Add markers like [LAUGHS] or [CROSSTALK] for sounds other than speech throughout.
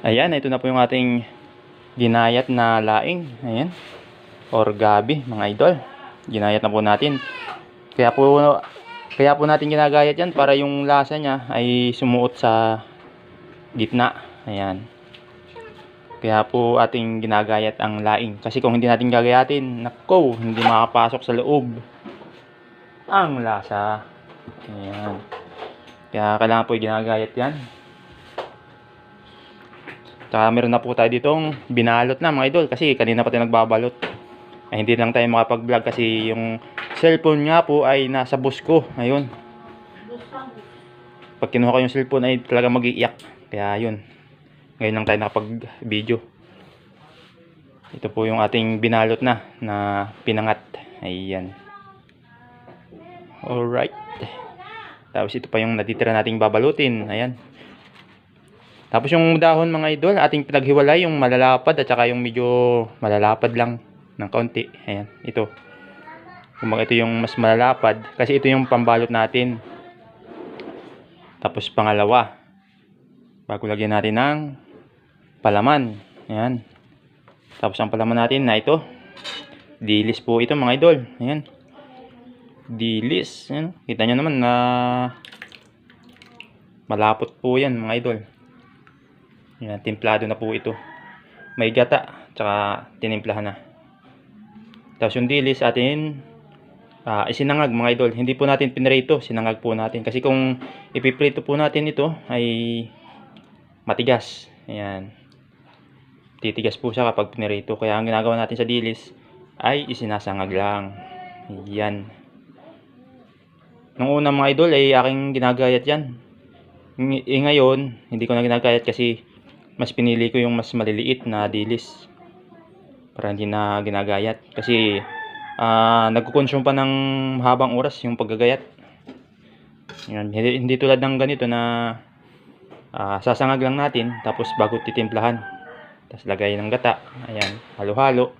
Ayan, ito na po yung ating ginayat na laing. Ayan. Or gabi, mga idol. Ginayat na po natin. Kaya po, kaya po natin ginagayat yan para yung lasa niya ay sumuot sa gitna. Ayan. Kaya po ating ginagayat ang laing. Kasi kung hindi natin gagayatin, nako, hindi makapasok sa loob ang lasa. Ayan. Kaya kailangan po ginagayat yan. Tsaka meron na po tayo ditong binalot na mga idol kasi kanina pa tayo nagbabalot. Ay, hindi lang tayo makapag-vlog kasi yung cellphone nga po ay nasa bus ko. Ayun. Pag kinuha ko yung cellphone ay talaga mag-iiyak. Kaya yun. Ngayon lang tayo nakapag-video. Ito po yung ating binalot na na pinangat. Ayan. Alright. Tapos ito pa yung natitira nating babalutin. Ayan. Tapos yung dahon mga idol, ating pinaghiwalay yung malalapad at saka yung medyo malalapad lang ng kaunti. Ayan, ito. Kumbaga ito yung mas malalapad kasi ito yung pambalot natin. Tapos pangalawa, bago lagyan natin ng palaman. Ayan. Tapos ang palaman natin na ito, dilis po ito mga idol. Ayan. Dilis. Ayan. Kita nyo naman na malapot po yan mga idol. Yan, timplado na po ito. May gata, tsaka tinimplahan na. Tapos yung dilis atin, ah, isinangag mga idol. Hindi po natin pinrito, sinangag po natin. Kasi kung ipiprito po natin ito, ay matigas. Ayan. Titigas po siya kapag pinrito. Kaya ang ginagawa natin sa dilis, ay isinasangag lang. Ayan. Nung una mga idol, ay aking ginagayat yan. Eh, ngayon, hindi ko na ginagayat kasi mas pinili ko yung mas maliliit na dilis para hindi na ginagayat. Kasi ah nagko-consume pa ng mahabang oras yung paggagayat. Yan, hindi, hindi tulad ng ganito na ah, sasangag lang natin tapos bago titimplahan. Tapos lagay ng gata. Ayan halo-halo.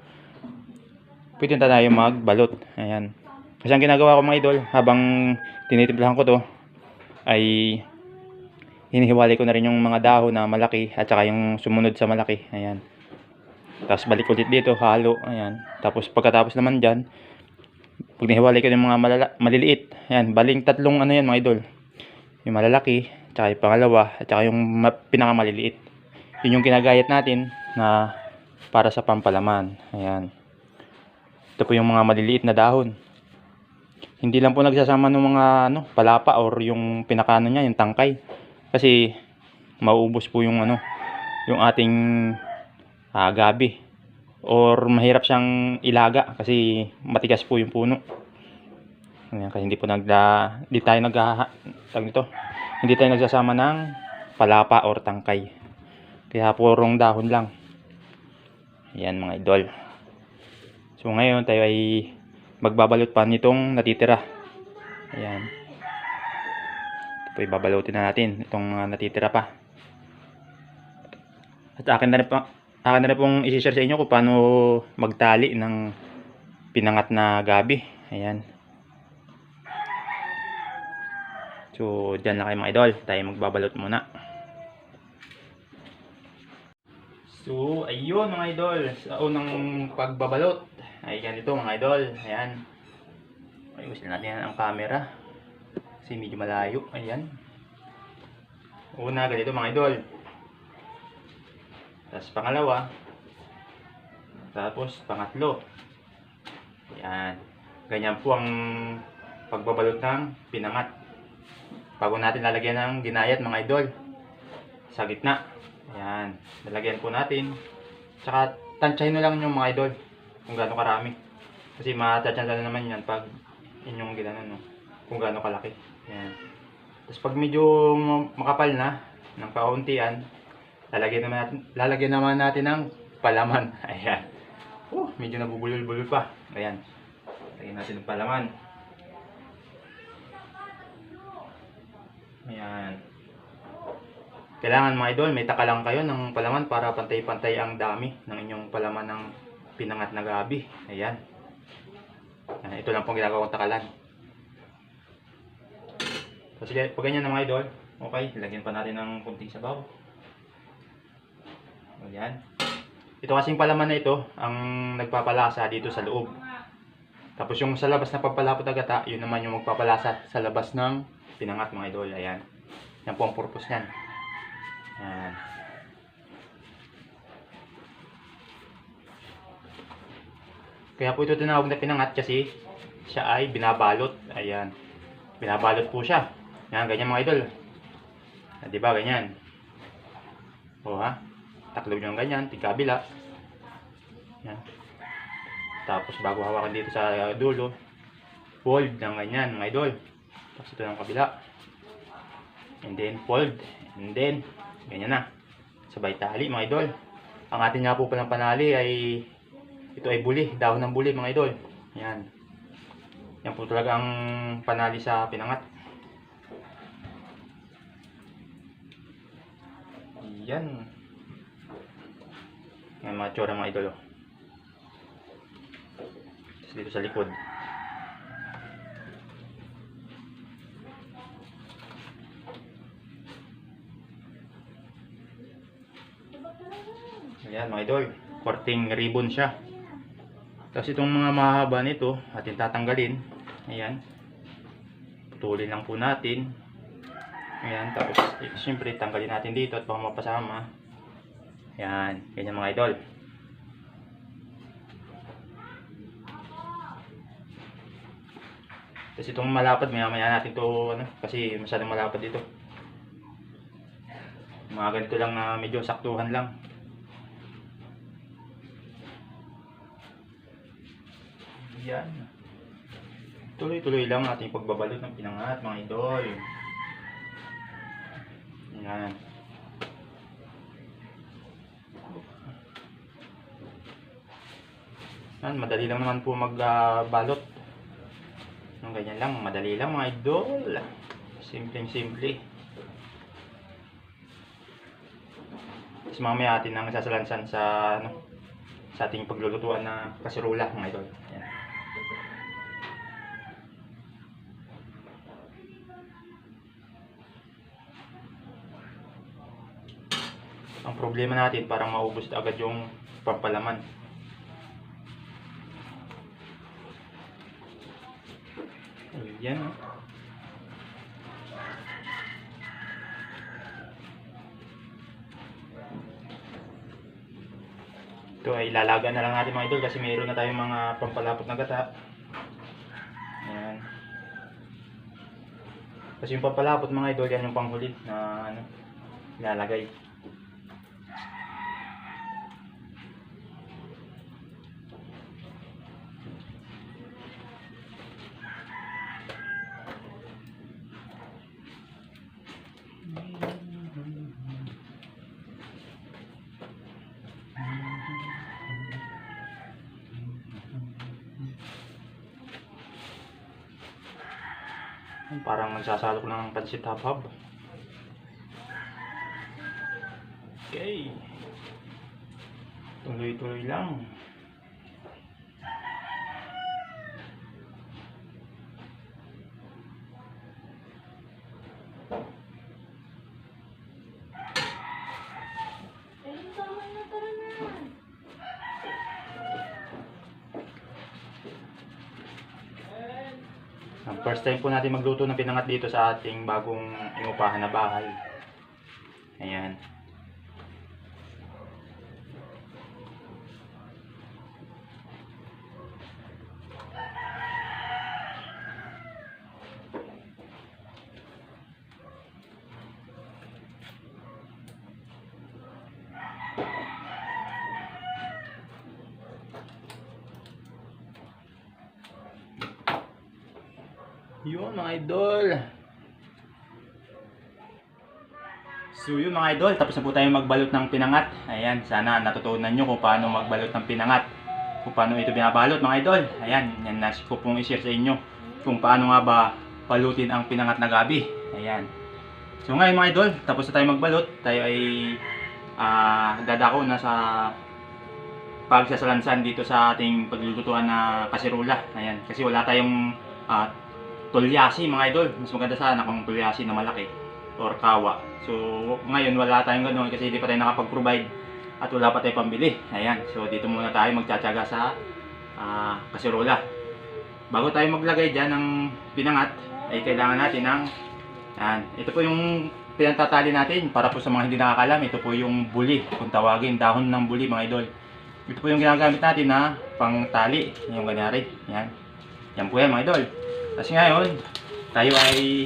Pwede na tayo magbalot. Ayan. Kasi ang ginagawa ko mga idol habang tinitimplahan ko to ay hinihiwalay ko na rin yung mga dahon na malaki at saka yung sumunod sa malaki. Ayan. Tapos balik ulit dito, halo. Ayan. Tapos pagkatapos naman dyan, pag nihiwalay ko yung mga malala- maliliit, ayan, baling tatlong ano yan mga idol. Yung malalaki, tsaka yung pangalawa, at saka yung ma- pinakamaliliit. Yun yung kinagayat natin na para sa pampalaman. Ayan. Ito po yung mga maliliit na dahon. Hindi lang po nagsasama ng mga ano, palapa or yung pinakano niya, yung tangkay kasi mauubos po yung ano yung ating ah, gabi. Or mahirap siyang ilaga kasi matigas po yung puno. Ayan, kasi hindi po nagda hindi tayo nag nito hindi tayo nagsasama ng palapa or tangkay. Kaya purong dahon lang. Yan mga idol. So ngayon tayo ay magbabalot pa nitong natitira. Ayan ito ibabalutin na natin itong ah, natitira pa. At akin na rin, pa, akin na rin pong isi-share sa inyo kung paano magtali ng pinangat na gabi. Ayan. So, dyan na kayo mga idol. Tayo magbabalot muna. So, ayun mga idol. Sa unang pagbabalot. Ay, ganito mga idol. Ayan. Ayusin natin ang camera. Kasi medyo malayo. Ayan. Una, ganito mga idol. Tapos pangalawa. Tapos pangatlo. Ayan. Ganyan po ang pagbabalot ng pinangat. Bago natin lalagyan ng ginayat mga idol. Sa gitna. Ayan. Lalagyan po natin. Tsaka tansyahin na lang yung mga idol. Kung gaano karami. Kasi matatsyan na naman yan pag inyong ginanon. No? Kung gaano kalaki. Ayan. Tapos pag medyo makapal na, ng kauntian, lalagyan naman natin, lalagyan naman natin ng palaman. [LAUGHS] Ayan. Oh, medyo nabubulol-bulol pa. Ayan. Lagyan natin ng palaman. Ayan. Kailangan mga idol, may takalang kayo ng palaman para pantay-pantay ang dami ng inyong palaman ng pinangat na gabi. Ayan. Ayan, ito lang pong ginagawa kong takalan. So, sige, pag ganyan na mga idol, okay, lagyan pa natin ng kunting sabaw. Ayan. Ito kasing palaman na ito, ang nagpapalasa dito sa loob. Tapos yung sa labas na papalapot na gata, yun naman yung magpapalasa sa labas ng pinangat mga idol. Ayan. Yan po ang purpose niyan. Ayan. Kaya po ito tinawag na pinangat kasi siya ay binabalot. Ayan. Binabalot po siya. Yan, ganyan mga idol. Ah, di ba, ganyan. O ha? Taklo nyo ganyan, tigkabila. Yan. Tapos bago hawakan dito sa dulo, fold ng ganyan mga idol. Tapos ito ng kabila. And then fold. And then, ganyan na. Sabay tali mga idol. Ang atin nga po palang panali ay ito ay buli, dahon ng buli mga idol. Yan. Yan po talaga ang panali sa pinangat. Yan. Yan mga tsura mga idol. Tapos dito sa likod. Ayan mga idol. Korting ribbon siya. Tapos itong mga mahaba nito, atin tatanggalin. Ayan. Putulin lang po natin. Ayan. Tapos, eh, siyempre, tanggalin natin dito at baka mapasama. Ayan. Ganyan mga idol. Tapos itong malapad, maya maya natin to ano, kasi masyadong malapad dito. Mga ganito lang na medyo saktuhan lang. Yan. Tuloy-tuloy lang ating pagbabalot ng pinangat, mga idol. Yan. Yan, madali lang naman po magbalot. Yung ganyan lang, madali lang mga idol. Simpleng-simple. Tapos mamaya atin ang sasalansan sa ano, sa ating paglulutuan na kaserula mga idol. Yan. Problema natin parang maubos agad yung pampalaman. Ayan. oh. Ito ay ilalaga na lang natin mga idol kasi mayroon na tayong mga pampalapot na gata. Ayan. Kasi yung pampalapot mga idol, yan yung panghuli na ano, ilalagay. Parang nagsasalok ng pansit habhab. Okay. Tuloy-tuloy lang. Ang first time po natin magluto ng pinangat dito sa ating bagong inupahan na bahay. Ayan. Yun mga idol. So yun mga idol, tapos na po tayo magbalot ng pinangat. Ayan, sana natutunan nyo kung paano magbalot ng pinangat. Kung paano ito binabalot mga idol. Ayan, yan nais ko pong i-share sa inyo. Kung paano nga ba balutin ang pinangat na gabi. Ayan. So ngayon mga idol, tapos na tayo magbalot. Tayo ay ah dadako na sa pagsasalansan dito sa ating paglulutuan na kasirula. Ayan, kasi wala tayong ah, tulyasi mga idol. Mas maganda sana kung tulyasi na malaki or kawa. So ngayon wala tayong ganoon kasi hindi pa tayo nakapag-provide at wala pa tayong pambili. Ayan, so dito muna tayo magtsatsaga sa ah, kasirola. Bago tayo maglagay dyan ng pinangat, ay kailangan natin ng yan. Ito po yung pinantatali natin para po sa mga hindi nakakalam. Ito po yung buli, kung tawagin, dahon ng buli mga idol. Ito po yung ginagamit natin na pangtali, yung ganyari. Yan. Yan po yan mga idol. Kasi ngayon, tayo ay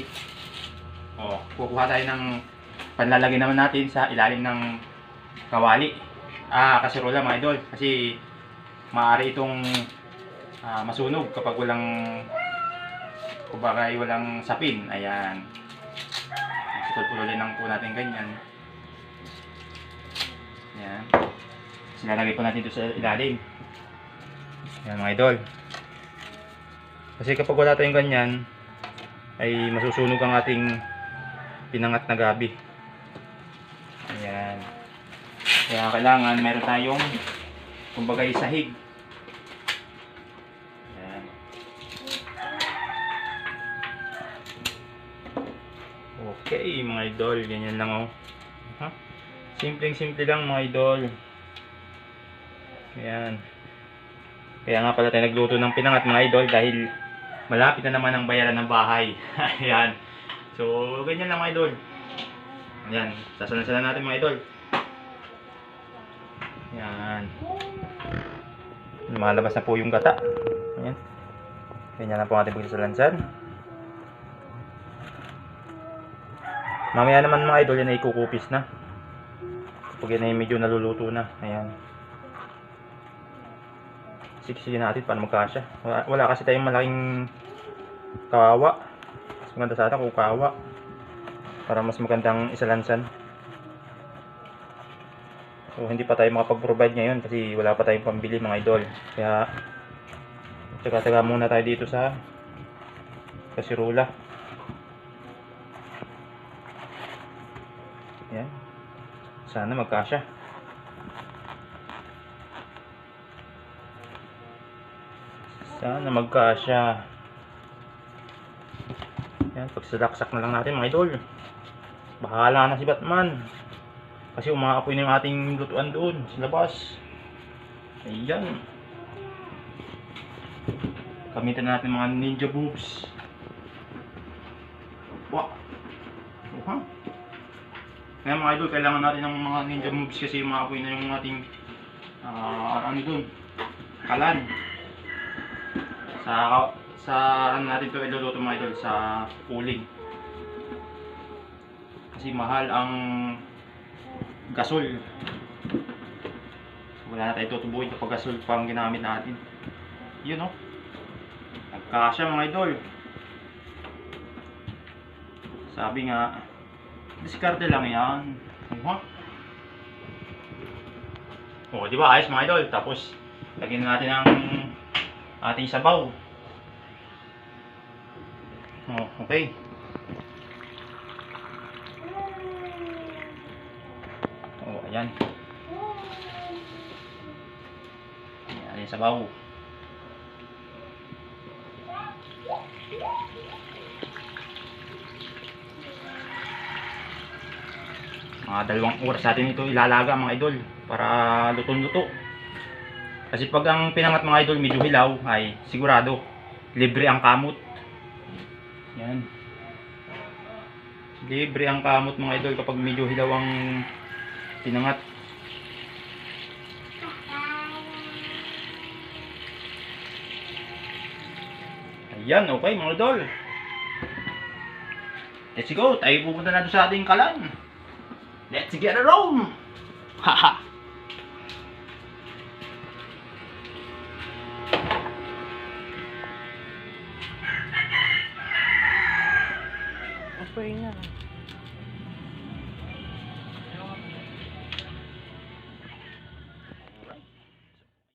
oh, kukuha tayo ng panlalagay naman natin sa ilalim ng kawali. Ah, kasirola mga idol. Kasi maaari itong ah, masunog kapag walang kumbaga walang sapin. Ayan. Putol-putulin lang po natin ganyan. Ayan. Silalagay po natin ito sa ilalim. Ayan mga idol. Kasi kapag wala tayong ganyan, ay masusunog ang ating pinangat na gabi. Ayan. Kaya kailangan meron tayong kumbaga sahig. Ayan. Okay, mga idol, ganyan lang oh. Ha? Simpleng simple lang mga idol. Ayan. Kaya nga pala tayo nagluto ng pinangat mga idol dahil malapit na naman ang bayaran ng bahay. [LAUGHS] Ayan. So, ganyan lang mga idol. Ayan. Sasalan-salan natin mga idol. Ayan. Lumalabas na po yung gata. Ayan. Ganyan lang po ating pagsasalansan. Mamaya naman mga idol yan ay kukupis na. Kapag yan ay medyo naluluto na. Ayan. Siksikin natin para magkasya. Wala, wala kasi tayong malaking kawawa. Mas maganda sana kung kawa. Para mas magandang isalansan. So hindi pa tayo makapag-provide ngayon kasi wala pa tayong pambili mga idol. Kaya tsaga-tsaga muna tayo dito sa kasirula. Yan. Sana magkasya. Sana magkasya. Yan, pagsalaksak na lang natin mga idol. Bahala na si Batman. Kasi umaapoy na yung ating lutuan doon sa labas. Ayan. Gamitin natin mga ninja boobs. Wah. Uha. Ngayon mga idol, kailangan natin ng mga ninja moves kasi umaapoy na yung ating ah ano doon. Kalan. Sa sa ano natin to iluluto mga idol sa uling. Kasi mahal ang gasol. Wala na tayo tutubuhin kapag gasol pa ang ginamit natin. Yun o. Nagkasya mga idol. Sabi nga, diskarte lang yan. Huh? O, di ba? Ayos mga idol. Tapos, lagyan na natin ang ating sabaw. Oh, okay. Oh, ayan. Ayan yung sabaw. Mga dalawang oras natin ito ilalaga mga idol para lutong-luto. Kasi pag ang pinangat mga idol medyo hilaw ay sigurado libre ang kamot. Yan. Libre ang kamot mga idol kapag medyo hilaw ang pinangat. Ayan, okay mga idol. Let's go, tayo pupunta na sa ating kalan. Let's get it on! [LAUGHS] Haha!